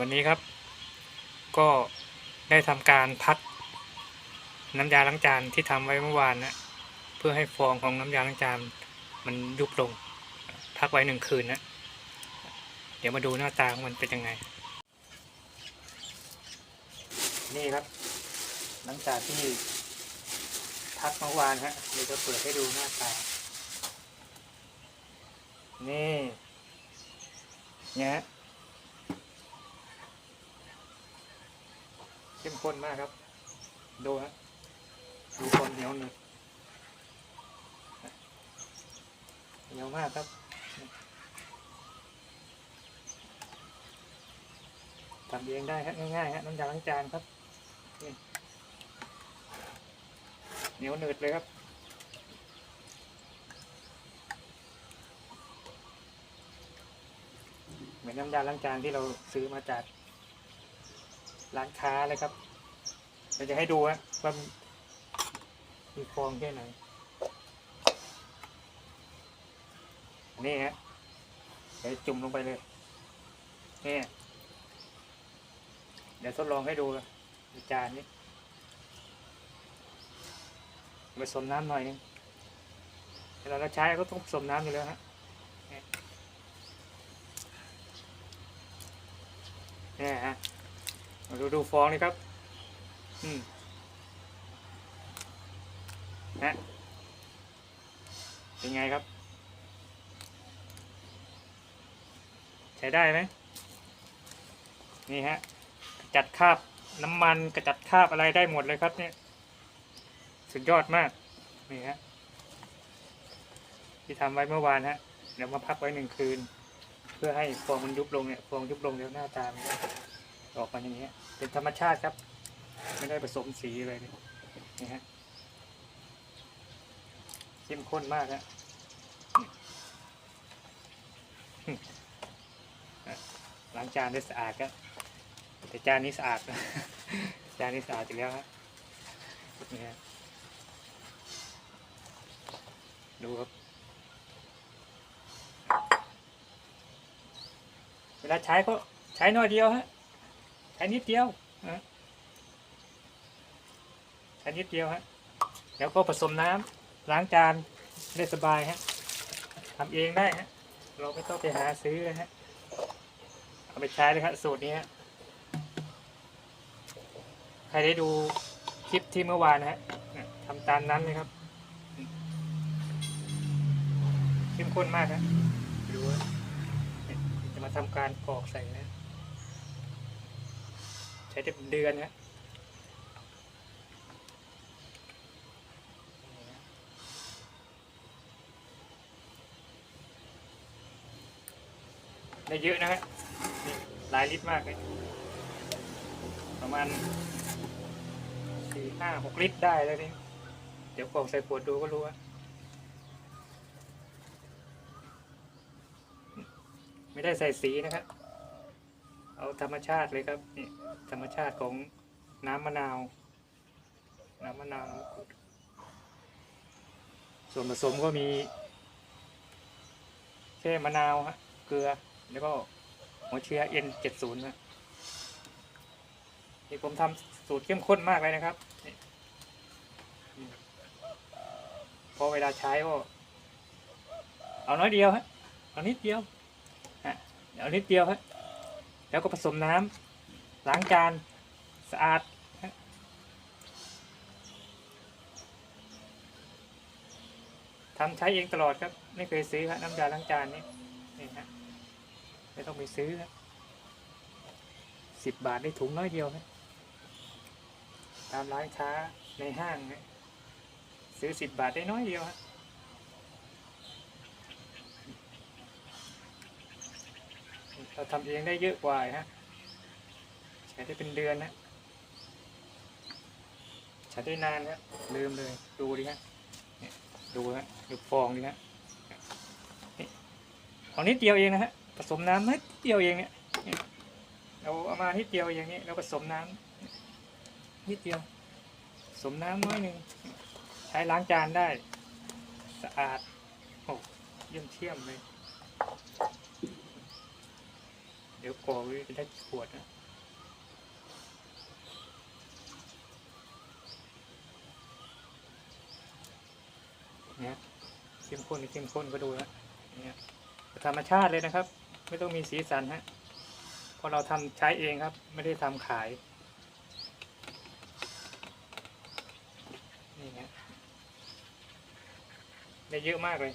วันนี้ครับ ก็ได้ทำการพักน้ำยาล้างจานที่ทำไว้เมื่อวานนะเพื่อให้ฟองของน้ำยาล้างจานมันยุบลง พักไว้หนึ่งคืนนะเดี๋ยวมาดูหน้าตาของมันเป็นยังไง นี่ครับ หลังจากที่พักเมื่อวานฮะเดี๋ยวจะเปิดให้ดูหน้าตา นี่เนี่ย เข้มข้นมากครับ ดูฮะดูความเหนียวหนึบเหนียวมากครับทำเองได้ฮะง่ายๆฮะน้ำยาล้างจานครับเหนียวหนืดเลยครับเหมือนน้ำยาล้างจานที่เราซื้อมาจาก ร้านค้าเลยครับเราจะให้ดูฮะว่ามีฟองแค่ไหนนี่ฮะเดี๋ยวจุ่มลงไปเลยนี่เดี๋ยวทดลองให้ดูในจานนี้ผสมน้ำหน่อยนึงเวลาเราใช้ก็ต้องผสมน้ำอยู่แล้วฮะนี่ฮะ มาดูดูฟองนี่ครับ อืมฮะเป็นไงครับ ใช้ได้ไหมนี่ฮะกระจัดคราบน้ำมันกระจัดคราบอะไรได้หมดเลยครับเนี่ย สุดยอดมาก นี่ฮะที่ทำไว้เมื่อวานฮะเดี๋ยวมาพักไว้หนึ่งคืน เพื่อให้ฟองมันยุบลงเนี่ยฟองยุบลงเดี๋ยวหน้าตามัน ออกมาอย่างเงี้ยเป็นธรรมชาติครับ ไม่ได้ผสมสีอะไรเลยนี่ฮะเข้มข้นมากฮะล้างจานได้สะอาดครับแต่จานนี้สะอาดนะจานนี้สะอาดอยู่แล้วฮะนี่ฮะดูครับ เวลาใช้ก็ใช้น้อยเดียวฮะ ใช้นิดเดียวนะใช้นิดเดียวฮะแล้วก็ผสมน้ำล้างจานได้สบายฮะทำเองได้ฮะเราไม่ต้องไปหาซื้อฮะเอาไปใช้เลยครับสูตรนี้ใครได้ดูคลิปที่เมื่อวานนะฮะทำตามนั้นเลยครับเข้มข้นมากฮะดูจะมาทำการกรอกใส่นะ ช้ได้เป็นเดือนนะได้เยอะนะฮะนี่หลายลิตรมากเลย ประมาณสี่ห้าหกลิตรได้แล้วนี่เดี๋ยวกรอกใส่ขวดดูก็รู้ว่าไม่ได้ใส่สีนะครับ เอาธรรมชาติเลยครับนี่ธรรมชาติของน้ำมะนาว น้ำมะนาวส่วนผสมก็มีแค่มะนาวฮะเกลือแล้วก็หัวเชื้อ N70 นย์นะนี่ผมทำสูตรเข้มข้นมากเลยนะครับพอเวลาใช้ก็เอาน้อยเดียวฮะเอานิดเดียวเอานิดเดียวครับ แล้วก็ผสมน้ำล้างจานสะอาดทำใช้เองตลอดครับ ไม่เคยซื้อครับน้ำยาล้างจานนี่นี่ฮะไม่ต้องไปซื้อครับสิบบาทได้ถุงน้อยเดียวครับตามร้านค้าในห้างฮะซื้อสิบบาทได้น้อยเดียวฮะ เราทำเองได้เยอะกว่าฮะใช้ได้เป็นเดือนนะใช้ได้นานครับลืมเลยดูดิฮะดูฮะดูฟองดิฮะนี่เอานิดเดียวเองนะฮะผสมน้ำนิดเดียวเองเนี่ยเนี่ยเราเอามานิดเดียวอย่างนี้เราผสมน้ำนิดเดียวผสมน้ำน้อยหนึ่งใช้ล้างจานได้ สะอาดโอ้เยี่ยมเชี่ยมเลย ดี๋ยวกอกไว้ได้ขวดนะเนี่ยเข้มข้นเข้มข้นก็ดูนะเนี่ยธรรมชาติเลยนะครับ ไม่ต้องมีสีสันฮะพราะเราทำใช้เองครับ ไม่ได้ทำขายนี่ฮะได้เยอะมากเลย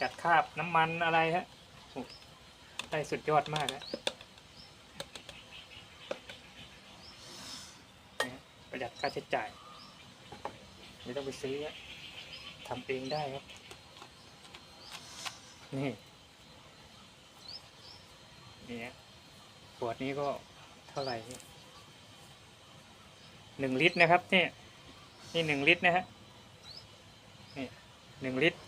จัดคราบน้ำมันอะไรฮะได้สุดยอดมากฮะนี่ฮะประหยัดค่าใช้จ่าย ไม่ต้องไปซื้อฮะทำเองได้ครับ นี่นี่ฮะขวดนี้ก็เท่าไหร่หนึ่งลิตรนะครับ เนี่ย นี่หนึ่งลิตรนะฮะนี่หนึ่งลิตร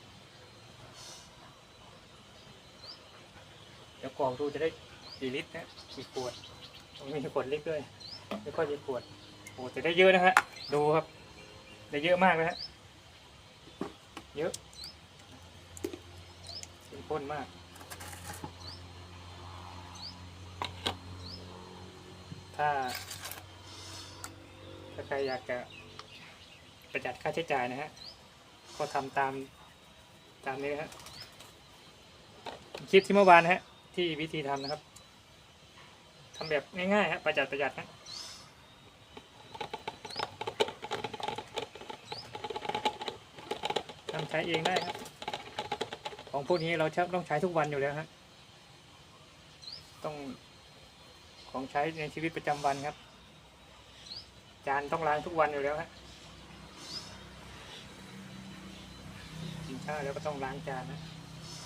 เดี๋ยว กองดูจะได้กี่ลิตรนะกี่ขวดมีขวดเล็กด้วยไม่ค่อยมีขวดโอ้จะได้เยอะนะฮะดูครับ ได้เยอะมากนะฮะเยอะเข้มข้นมาก ถ้า ถ้าใครอยากจะประหยัดค่าใช้จ่ายนะฮะ ก็ทำตามตามนี้ฮะคลิปที่เมื่อวานฮะ ที่วิธีทำนะครับทำแบบง่ายๆฮะประหยัดประหยัดนะทำใช้เองได้ครับ ของพวกนี้เราชอบต้องใช้ทุกวันอยู่แล้วฮะต้องของใช้ในชีวิตประจำวันครับ จานต้องล้างทุกวันอยู่แล้วฮะกินข้าวแล้วก็ต้องล้างจานนะ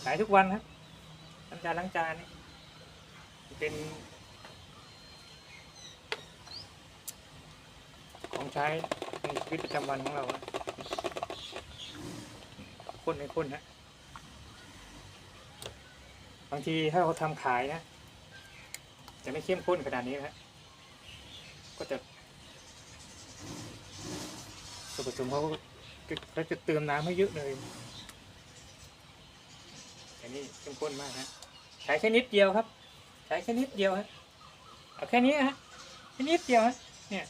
ใช้ทุกวันครับ น้ำจานล้างจานนี่เป็น ของใช้ในชีวิตประจำวันของเราอะข้นในข้นฮะบางทีถ้าเขาทำขายนะ จะไม่เข้มข้นขนาดนี้นะฮะก็จะส่วนผสมเขาก็จะเติมน้ำให้เยอะเลยแต่นี่เข้มข้นมากฮะ ใช้แค่นิดเดียวครับ ใช้แค่นิดเดียวฮะเอาแค่นี้ฮะแค่นิดเดียวฮะเนี่ย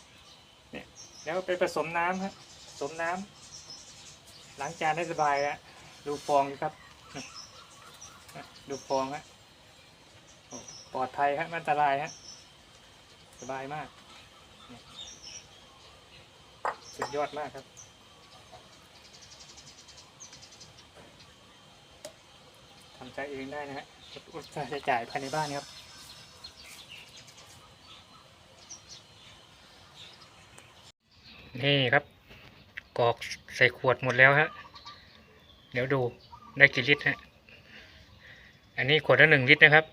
เนี่ยแล้วไปผสมน้ำฮะผสมน้ำล้างจานได้สบายแล้วดูฟองครับดูฟองฮะปลอดภัยฮะไม่อันตรายฮะสบายมาก สุดยอดมากครับทำใจเองได้นะฮะ ค่าใช้จ่ายภายในบ้านครับนี่ครับกรอกใส่ขวดหมดแล้วฮะ เดี๋ยวดูได้กี่ลิตรฮะ อันนี้ขวดละหนึ่งลิตรนะครับ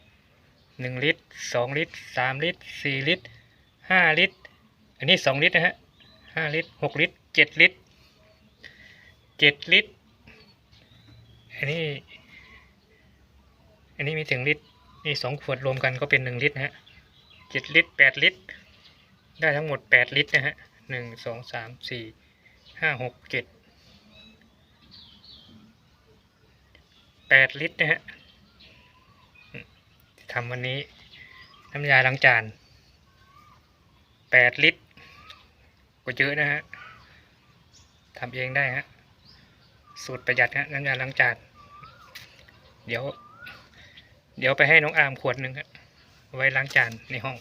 หนึ่งลิตรสองลิตรสามลิตรสี่ลิตรห้าลิตร อันนี้สองลิตรนะฮะห้าลิตรหกลิตรเจ็ดลิตรเจ็ดลิตร อันนี้ อันนี้มีถึงลิตรนี่สองขวดรวมกันก็เป็นหนึ่งลิตรนะฮะเจ็ดลิตรแปดลิตร ได้ทั้งหมดแปดลิตรนะฮะหนึ่งสองสามสี่ห้าหกเจ็ดแปดลิตรนะฮะทำวันนี้น้ำยาล้างจานแปดลิตร ก็เยอะนะฮะทำเองได้ฮะสูตรประหยัดฮะน้ำยาล้างจานเดี๋ยว เดี๋ยวไปให้น้องอามขวดหนึ่งครับไว้ล้างจานในห้อง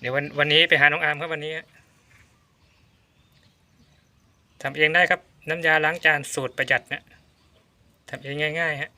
เดี๋ยววันวันนี้ไปหาน้องอามครับวันนี้ทำเองได้ครับ น้ำยาล้างจานสูตรประหยัดนะทำเองง่ายๆฮะ